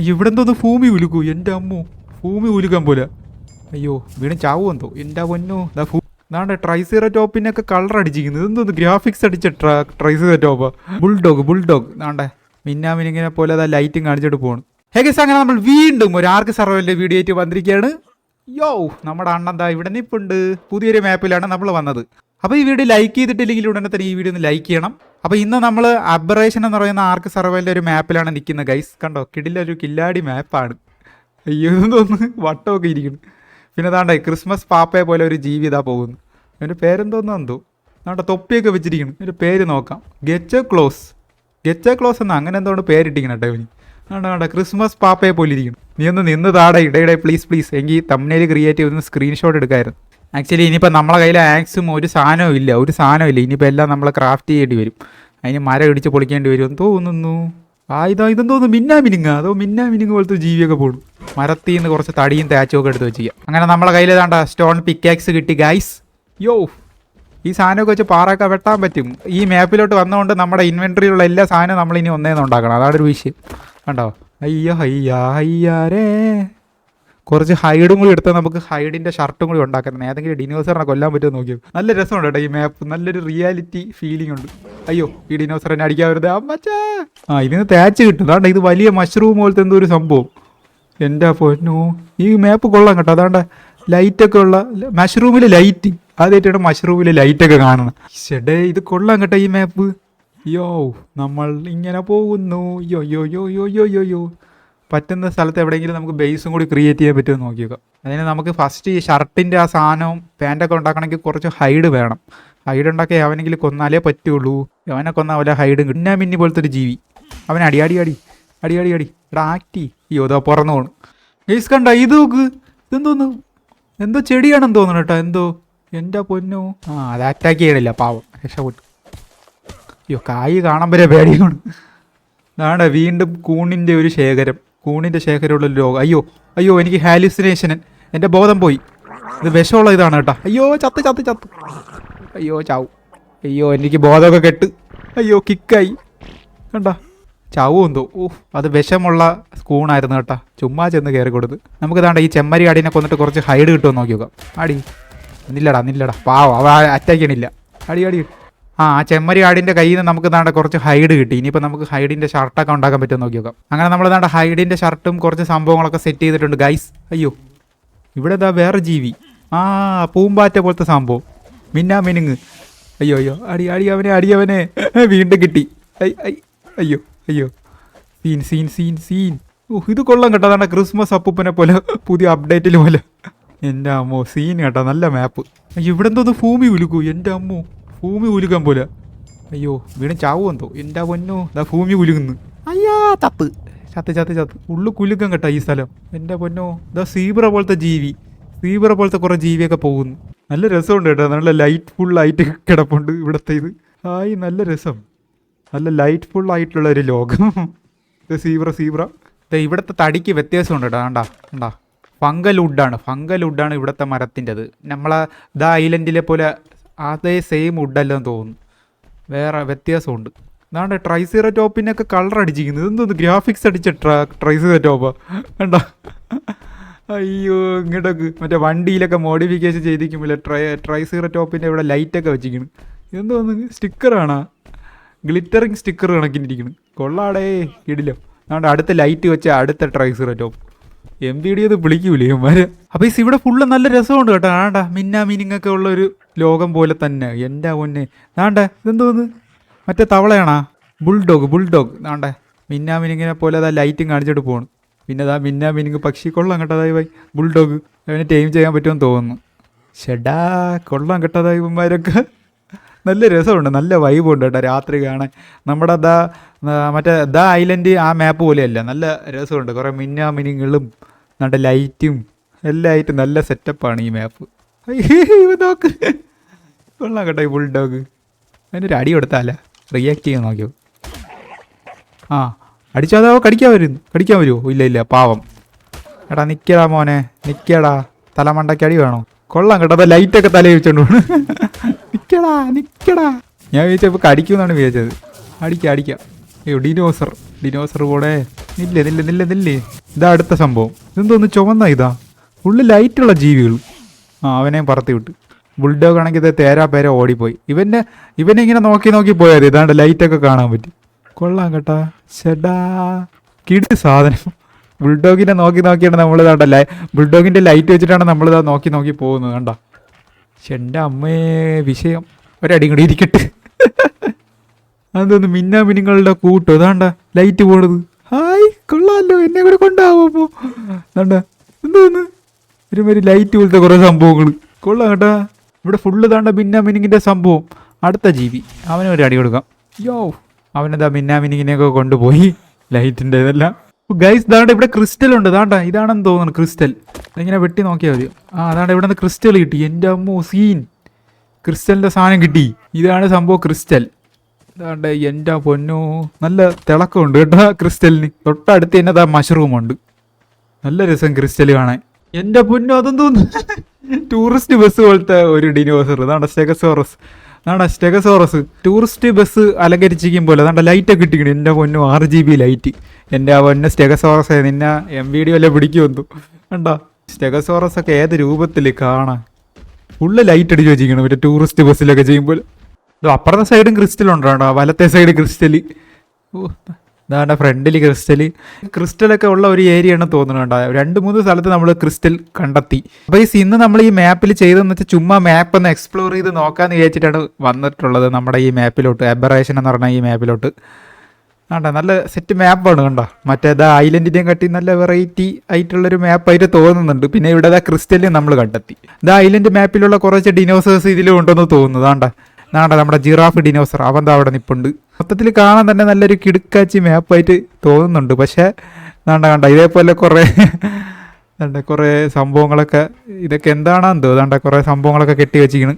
ഇവിടെ എന്തോന്ന് ഭൂമി ഉലുക്കൂ. എന്റെ അമ്മു ഭൂമി ഉലുക്കാൻ പോലെ. അയ്യോ വീണ് ചാവു എന്തോ? എന്റെ പൊന്നോ ദാ ഭൂ നാണ്ടെ ട്രൈസീറ ടോപ്പിനൊക്കെ കളർ അടിച്ചിരിക്കുന്നത്. ഇതെന്തോ ഗ്രാഫിക്സ് അടിച്ച ട്രൈസീറ ടോപ്പ് ബുൾഡോഗ് ബുൾഡോഗ് നാണ്ടെ മിന്നാമിനിങ്ങനെ പോലെ അതാ ലൈറ്റും കാണിച്ചിട്ട് പോകണം ഹേഗസ് അങ്ങനെ നമ്മൾ വീണ്ടും ഒരു ആർക്ക് സർവൈവലിന്റെ വീഡിയോ ആയിട്ട് വന്നിരിക്കുകയാണ്. യോ നമ്മുടെ അണ്ണന്താ ഇവിടെ നിപ്പുണ്ട്. പുതിയൊരു മാപ്പിലാണ് നമ്മൾ വന്നത്. അപ്പോൾ ഈ വീഡിയോ ലൈക്ക് ചെയ്തിട്ടില്ലെങ്കിൽ ഉടനെ തന്നെ ഈ വീഡിയോ ഒന്ന് ലൈക്ക് ചെയ്യണം. അപ്പോൾ ഇന്ന് നമ്മൾ അബറേഷൻ എന്ന് പറയുന്ന ആർക്ക് സർവൈവലിന്റെ ഒരു മാപ്പിലാണ് നിൽക്കുന്നത് ഗൈസ് കണ്ടോ? കിടിലൊരു കില്ലാടി മാപ്പാണ് അയ്യോ തോന്നുന്നു വട്ടമൊക്കെ ഇരിക്കുന്നു. പിന്നെ താണ്ടേ ക്രിസ്മസ് പാപ്പയെ പോലെ ഒരു ജീവിതാ പോകുന്നു. എന്റെ പേരെന്തോന്നു എന്തോ? നാട്ടെ തൊപ്പിയൊക്കെ വെച്ചിരിക്കുന്നു. എന്റെ പേര് നോക്കാം. ഗെച്ച ക്ലോസ് ഗെച്ച ക്ലോസ് എന്നാ? അങ്ങനെ എന്തുകൊണ്ട് പേരിട്ടിരിക്കണം കേട്ടോ ഇവന്. വേണ്ട ക്രിസ്മസ് പാപ്പയെ പോലെ ഇരിക്കുന്നു. നീ ഒന്ന് നിന്ന് താടെ ഇടയിടെ പ്ലീസ് പ്ലീസ് എങ്കിൽ തമ്മിൽ ക്രിയേറ്റ് ചെയ്തൊന്ന് സ്ക്രീൻഷോട്ട് എടുക്കായിരുന്നു. ആക്ച്വലി ഇനിയിപ്പോൾ നമ്മളെ കയ്യിൽ ആക്സും ഒരു സാധനവും ഇല്ല. ഒരു സാധനവും ഇല്ല. ഇനിയിപ്പോൾ എല്ലാം നമ്മൾ ക്രാഫ്റ്റ് ചെയ്യേണ്ടി വരും. അതിന് മരം ഇടിച്ച് പൊളിക്കേണ്ടി വരും. തോന്നുന്നു. ആ ഇതാ ഇതെന്ന് തോന്നുന്നു. മിന്നാ മിനുങ്ങ. അതോ മിന്നാ മിനുങ്ങ പോലത്തെ ജീവിയൊക്കെ പോകും മരത്തിൽ നിന്ന് കുറച്ച് തടിയും തേച്ചും ഒക്കെ എടുത്ത് വെച്ചിരിക്കുക അങ്ങനെ നമ്മളെ കയ്യിൽ ഏതാണ്ട സ്റ്റോൺ പിക്കാക്സ് കിട്ടി ഗൈസ് യോ ഈ സാധനമൊക്കെ വെച്ച് പാറയൊക്കെ വെട്ടാൻ പറ്റും. ഈ മാപ്പിലോട്ട് വന്നതുകൊണ്ട് നമ്മുടെ ഇൻവെൻട്രിയിലുള്ള എല്ലാ സാധനവും നമ്മളിനി ഇനി ഒന്നേന്ന് ഉണ്ടാക്കണം. അതാണ് ഒരു വിഷയം. കണ്ടോ? അയ്യോ അയ്യാ അയ്യാരേ കുറച്ച് ഹൈഡും കൂടി എടുത്താൽ നമുക്ക് ഹൈഡിന്റെ ഷർട്ടും കൂടി ഉണ്ടാക്കുന്നത് ഏതെങ്കിലും ഡിനോസറിനെ കൊല്ലാൻ പറ്റുമോ നോക്കിയോ? നല്ല രസമുണ്ട് കേട്ടോ ഈ മാപ്പ് നല്ലൊരു റിയാലിറ്റി ഫീലിംഗ് ഉണ്ട്. അയ്യോ ഈ ഡിനോസറിനെ അടിക്കാൻ വരുന്നത് അമ്മച്ചാ! ആ ഇതിന് തേച്ച് കിട്ടും. അതാണ്ട് ഇത് വലിയ മഷ്റൂം പോലത്തെ എന്തോ ഒരു സംഭവം. എന്റെ പൊന്നു? ഈ മാപ്പ് കൊള്ളാം കേട്ടോ. അതാണ്ട് ലൈറ്റൊക്കെ ഉള്ള മഷ്റൂമിൽ ലൈറ്റ് ആദ്യമായിട്ടാണ് മഷ്റൂമിൽ ലൈറ്റൊക്കെ കാണുന്നത്. ചേട്ടേ ഇത് കൊള്ളാം കേട്ടോ ഈ മാപ്പ് യോ നമ്മൾ ഇങ്ങനെ പോകുന്നു. യോ യോ യോ യോ യോ യോ യോ പറ്റുന്ന സ്ഥലത്ത് എവിടെയെങ്കിലും നമുക്ക് ബേസും കൂടി ക്രിയേറ്റ് ചെയ്യാൻ പറ്റുമെന്ന് നോക്കിയേക്കാം. അതിന് നമുക്ക് ഫസ്റ്റ് ഈ ഷർട്ടിന്റെ ആ സാധനവും പാന്റൊക്കെ ഉണ്ടാക്കണമെങ്കിൽ കുറച്ച് ഹൈഡ് വേണം. ഹൈഡ് ഉണ്ടാക്കി അവനെങ്കിൽ കൊന്നാലേ പറ്റുള്ളൂ. അവനെ കൊന്നാൽ അവലെ ഹൈഡും കിട്ടും. മിന്നാ പോലത്തെ ഒരു ജീവി. അവൻ അടി അടി അടി അടി അടി ഇതാ പുറന്നു പോണു. ഗെയ്സ് കണ്ട ഇത് നോക്ക്. ഇതെന്തോന്നു? എന്തോ ചെടിയാണെന്ന് തോന്നുന്നു കേട്ടോ. എന്തോ? എന്റെ പൊന്നോ. ആ അത് അറ്റാക്ക് ചെയ്യണില്ല പാവം. രക്ഷപ്പെട്ടു. അയ്യോ കായ് കാണാൻ വരെ പേടിയാണ്. അതാണ് വീണ്ടും കൂണിന്റെ ഒരു ശേഖരം. കൂണിന്റെ ശേഖരമുള്ള ഒരു രോഗം. അയ്യോ അയ്യോ എനിക്ക് ഹാലുസിനേഷൻ എന്റെ ബോധം പോയി. ഇത് വിഷമുള്ള ഇതാണ് കേട്ടോ. അയ്യോ ചത്ത് ചത്ത് ചത്ത്. അയ്യോ ചാവു. അയ്യോ എനിക്ക് ബോധമൊക്കെ കെട്ട്. അയ്യോ കിക്കായി. കണ്ട? ചാവു എന്തോ. ഓ അത് വിഷമുള്ള സ്കൂണായിരുന്നു കേട്ടോ. ചുമ്മാ ചെന്ന് കയറി കൊടുത്ത്. നമുക്ക് താണ്ട ഈ ചെമ്മരി ആടിനെ കൊന്നിട്ട് കുറച്ച് ഹൈഡ് കിട്ടുമെന്ന് നോക്കി നോക്കാം. ആടി നില്ലടാ നില്ലടാ. പാവം അവ അറ്റാക്ക് ചെയ്യണില്ല. അടി അടി ആ ആ ചെമ്മരി ആടിന്റെ കയ്യിൽ നിന്ന് നമുക്ക് താണ്ട കുറച്ച് ഹൈഡ് കിട്ടി. ഇനിയിപ്പോൾ നമുക്ക് ഹൈഡിന്റെ ഷർട്ടൊക്കെ ഉണ്ടാക്കാൻ പറ്റുമെന്ന് നോക്കി നോക്കാം അങ്ങനെ നമ്മൾ താണ്ട ഹൈഡിന്റെ ഷർട്ടും കുറച്ച് സംഭവങ്ങളൊക്കെ സെറ്റ് ചെയ്തിട്ടുണ്ട് ഗൈസ് അയ്യോ ഇവിടെ ഇതാ വേറെ ജീവി. ആ പൂമ്പാറ്റ പോലത്തെ സംഭവം. മിന്നാ മിനുങ്ങ്. അയ്യോ അയ്യോ അടി അടി അവനെ അടി അവനെ. വീണ്ടും കിട്ടി. അയ്യോ അയ്യോ. Scene scene scene scene. ഓ ഇത് കൊള്ളം കേട്ടോ. അതാണ് ക്രിസ്മസ് അപ്പൂപ്പനെ പോലെ പുതിയ അപ്ഡേറ്റിൽ പോലെ. എന്റെ അമ്മോ സീൻ കേട്ടോ. നല്ല മാപ്പ് ഇവിടെ എന്തോന്ന് ഭൂമി ഉലുക്കൂ. എന്റെ അമ്മോ. ഭൂമി ഉലുക്കാൻ പോലെ. അയ്യോ വീണ്ടും ചാവു എന്തോ. എന്റെ പൊന്നോ ഇതാ ഭൂമി ഉലുകുന്നു അയ്യാ തത്ത് ചത്ത് ചത്ത് ചത്ത്. ഉള്ളു കുലുക്കം കേട്ടോ ഈ സ്ഥലം. എന്റെ പൊന്നോ ഇതാ സീബ്ര പോലത്തെ ജീവി. സീബ്ര പോലത്തെ കുറേ ജീവിയൊക്കെ പോകുന്നു. നല്ല രസമുണ്ട് കേട്ടോ. നല്ല ലൈറ്റ് ഫുൾ ആയിട്ട് കിടപ്പുണ്ട് ഇവിടുത്തെ ഇത്. ഹായ് നല്ല രസം. നല്ല ലൈറ്റ് ഫുൾ ആയിട്ടുള്ള ഒരു ലോകം. Zebra zebra. ദേ ഇവിടുത്തെ തടിക്ക് വ്യത്യാസമുണ്ട് കേട്ടോ. കണ്ടാ കണ്ടാ. ഫംഗൽ വുഡാണ്. ഫംഗൽ വുഡാണ് ഇവിടുത്തെ മരത്തിന്റെത്. നമ്മളെ ദ ഐലൻഡിലെ പോലെ അതേ സെയിം വുഡല്ലെന്ന് തോന്നുന്നു. വേറെ വ്യത്യാസമുണ്ട്. അതാണ്ട് ട്രൈസീറ ടോപ്പിനൊക്കെ കളർ അടിച്ചിരിക്കുന്നത്. എന്തോന്ന് ഗ്രാഫിക്സ് അടിച്ച ട്രാ ട്രൈസീറ ടോപ്പാ കണ്ട? അയ്യോ ഇങ്ങോട്ടൊക്കെ. മറ്റേ വണ്ടിയിലൊക്കെ മോഡിഫിക്കേഷൻ ചെയ്തിരിക്കുമ്പോൾ ട്രൈ ട്രൈസീറ ടോപ്പിന്റെ ഇവിടെ ലൈറ്റൊക്കെ വെച്ചിരിക്കുന്നു ഇതെന്തോന്ന് സ്റ്റിക്കറാണോ ഗ്ലിറ്ററിങ് സ്റ്റിക്കർ കണക്കിനിരിക്കുന്നു കൊള്ളാടേ ഇടില്ല അതുകൊണ്ട് അടുത്ത ലൈറ്റ് വെച്ച അടുത്ത ട്രൈസീറ ടോപ്പ് എം ബി ഡി അത് വിളിക്കൂലേ ഇവന്മാര്? അപ്പൊ ഈ ഇവിടെ ഫുള്ള് നല്ല രസമുണ്ട് കേട്ടോ. ആണ്ട മിന്നാ മീനിങ് ഒക്കെ ഉള്ള ഒരു ലോകം പോലെ തന്നെ. എന്റെ പൊന്നെ. ആണ്ടേ ഇതെന്തോന്ന് മറ്റേ തവളയാണാ? ബുൾഡോഗ് ബുൾഡോഗ് ആണ്ട മിന്നാ മീനിങ്ങിനെ പോലെ അതാ ലൈറ്റും കാണിച്ചിട്ട് പോകണം പിന്നെ അതാ മിന്നാ മീനിങ് പക്ഷി. കൊള്ളാം കേട്ടതായി ബൈ ബുൾഡോഗ് അവനെ ടൈം ചെയ്യാൻ പറ്റുമെന്ന് തോന്നുന്നു. ഷെഡാ കൊള്ളാം കേട്ടതായി ഇവന്മാരൊക്കെ. നല്ല രസമുണ്ട്. നല്ല വൈബ് ഉണ്ട് കേട്ടോ രാത്രി കാണാൻ. നമ്മുടെ ദാ മറ്റേ ദ ഐലൻഡ് ആ മാപ്പ് പോലെയല്ല. നല്ല രസമുണ്ട്. കുറേ മിന്നാ മിനിങ്ങളും നല്ല ലൈറ്റും എല്ലാം ആയിട്ട് നല്ല സെറ്റപ്പാണ് ഈ മാപ്പ് നോക്ക്. കൊള്ളാം കേട്ടോ ഈ ബുൾഡോഗ് അതിനൊരു അടി കൊടുത്താല. റിയാക്ട് ചെയ്യാൻ നോക്കിയോ? ആ അടിച്ചാതോ കടിക്കാൻ വരും കടിക്കാൻ വരുമോ ഇല്ല ഇല്ല പാവം. എടാ നിക്കടാ മോനെ നിക്കടാ. തലമണ്ടയ്ക്ക് അടി വേണോ? കൊള്ളാം കേട്ടോ അതാ ലൈറ്റൊക്കെ തലയിൽ വെച്ചോണ്ട് പോണു. നിക്കടാ നിക്കടാ. ഞാൻ വിചാരിച്ചപ്പോൾ കടിക്കുമെന്നാണ് വിചാരിച്ചത്. അടിക്കുക അടിക്കാം. അയ്യോ ഡിനോസർ ഡിനോസർ കൂടെ. നില്ലേ നില്ലേ നില്ലേ നില്ലേ. ഇതാ അടുത്ത സംഭവം. ഇതെന്തോന്ന് ചുവന്ന ഇതാ. ഫുള്ള് ലൈറ്റുള്ള ജീവികൾ. ആ അവനെയും പറത്തി വിട്ടു. ബുൾഡോഗ് ആണെങ്കിൽ തേരാ പേര ഓടിപ്പോയി. ഇവന്റെ ഇവനെ ഇങ്ങനെ നോക്കി നോക്കി പോയാൽ ഇതാണ്ട് ലൈറ്റൊക്കെ കാണാൻ പറ്റി. കൊള്ളാം കേട്ടാ. ചേട്ടാ കിടി സാധനം. ബുൾഡോഗിനെ നോക്കി നോക്കിയാണ് നമ്മൾ ലൈ ബുൾഡോഗിന്റെ ലൈറ്റ് വെച്ചിട്ടാണ് നമ്മളിതാ നോക്കി നോക്കി പോകുന്നത് കണ്ട? എന്റെ അമ്മേ വിഷയം. ഒരടി കൂടി ഇരിക്കട്ടെ. അതൊന്ന് മിന്നാ മിനിങ്ങളുടെ കൂട്ടോ? അതാണ്ട ലൈറ്റ് പോണത്. ഹായ് കൊള്ളാമല്ലോ എന്നെ കൂടെ കൊണ്ടാവും അപ്പോ അതാണ്ട എന്തോന്ന് ഒരുമാതിരി ലൈറ്റ് പോലത്തെ കുറേ സംഭവങ്ങൾ കൊള്ളാം കേട്ടാ. ഇവിടെ ഫുള്ള് താണ്ട മിന്നാ മിനിങ്ങിന്റെ സംഭവം. അടുത്ത ജീവി. അവന് ഒരു അടി കൊടുക്കാം. യോ. അവനെന്താ മിന്നാ മിനിങ്ങിനെയൊക്കെ കൊണ്ടുപോയി? ലൈറ്റിന്റെ ഇതെല്ലാം. ഗൈസ് ദാണ്ട ഇവിടെ ക്രിസ്റ്റൽ ഉണ്ട്. ദാണ്ട ഇതാണെന്ന് തോന്നുന്നു ക്രിസ്റ്റൽ ഇങ്ങനെ വെട്ടി നോക്കിയാൽ മതി. ആ അതാണ്ട് ഇവിടെ നിന്ന് ക്രിസ്റ്റൽ കിട്ടി. എന്റെ അമ്മോ സീൻ ക്രിസ്റ്റലിന്റെ സാധനം കിട്ടി. ഇതാണ് സംഭവം ക്രിസ്റ്റൽ അതാണ്ട് എന്റെ പൊന്നോ. നല്ല തിളക്കമുണ്ട് കേട്ടോ ക്രിസ്റ്റലിന്. തൊട്ടടുത്ത് തന്നെ അതാ മഷ്റൂം ഉണ്ട് നല്ല രസം ക്രിസ്റ്റൽ കാണാൻ. എന്റെ അതും തോന്നുന്നു. ടൂറിസ്റ്റ് ബസ് പോലത്തെ ഒരു ഡിനോസർ അതാണ് സ്റ്റെഗസോറസ് അതാണ് സ്റ്റെഗസോറസ് ടൂറിസ്റ്റ് ബസ് അലങ്കരിച്ചിരിക്കും പോലെ അതാണ്ട് ലൈറ്റ് ഒക്കെ ഇട്ടിക്കണം എന്റെ പൊന്നു ആറ് ജി ബി ലൈറ്റ് എന്റെ ആ പൊന്നു സ്റ്റെഗസോറസ് നിന്നെ എം വി ഡി വല്ല പിടിക്കുമെന്നു കണ്ടോ? സ്റ്റെഗസോറസ് ഒക്കെ ഏത് രൂപത്തിൽ കാണാൻ? ഫുള്ള് ലൈറ്റ് അടിച്ച് വെച്ചിരിക്കണം മറ്റേ ടൂറിസ്റ്റ് ബസ്സിലൊക്കെ ചെയ്യുമ്പോൾ. ഇത് അപ്പുറത്തെ സൈഡും ക്രിസ്റ്റൽ ഉണ്ടോ കേട്ടോ. വലത്തെ സൈഡ് ക്രിസ്റ്റൽ ഇതാണ് ഫ്രണ്ടിൽ ക്രിസ്റ്റൽ ക്രിസ്റ്റലൊക്കെ ഉള്ള ഒരു ഏരിയ ആണ് തോന്നുന്നുണ്ട് രണ്ട് മൂന്ന് സ്ഥലത്ത് നമ്മൾ ക്രിസ്റ്റൽ കണ്ടെത്തി. അപ്പോൾ ഈ ഇന്ന് നമ്മൾ ഈ മാപ്പിൽ ചെയ്തതെന്ന് വെച്ചാൽ ചുമ്മാ മാപ്പ് ഒന്ന് എക്സ്പ്ലോർ ചെയ്ത് നോക്കാമെന്ന് വിചാരിച്ചിട്ടാണ് വന്നിട്ടുള്ളത് നമ്മുടെ ഈ മാപ്പിലോട്ട് എബറേഷൻ എന്ന് പറഞ്ഞ ഈ മാപ്പിലോട്ട് ആണ്ട നല്ല സെറ്റ് മാപ്പാണ് കണ്ടോ. മറ്റേ ഇതാ ഐലൻഡിനെയും കട്ടി നല്ല വെറൈറ്റി ആയിട്ടുള്ളൊരു മാപ്പായിട്ട് തോന്നുന്നുണ്ട്. പിന്നെ ഇവിടെ ദാ ക്രിസ്റ്റലും നമ്മൾ കണ്ടെത്തി. ഇതാ ഐലൻഡ് മാപ്പിലുള്ള കുറച്ച് ഡിനോസേഴ്സ് ഇതിലും ഉണ്ടെന്ന് തോന്നുന്നു. ആണ്ട. നാണ്ട നമ്മുടെ ജിറാഫ് ഡിനോസർ അവൻ അവിടെ നിപ്പുണ്ട്. മൊത്തത്തിൽ കാണാൻ തന്നെ നല്ലൊരു കിടുക്കാച്ചി മാപ്പായിട്ട് തോന്നുന്നുണ്ട്. പക്ഷേ നാണ്ട കണ്ട ഇതേപോലെ കുറേ ദാണ്ട കുറേ സംഭവങ്ങളൊക്കെ ഇതൊക്കെ എന്താണെന്ന് തോന്നുന്നു ദാണ്ട കുറേ സംഭവങ്ങളൊക്കെ കെട്ടി വെച്ചിരിക്കുന്നു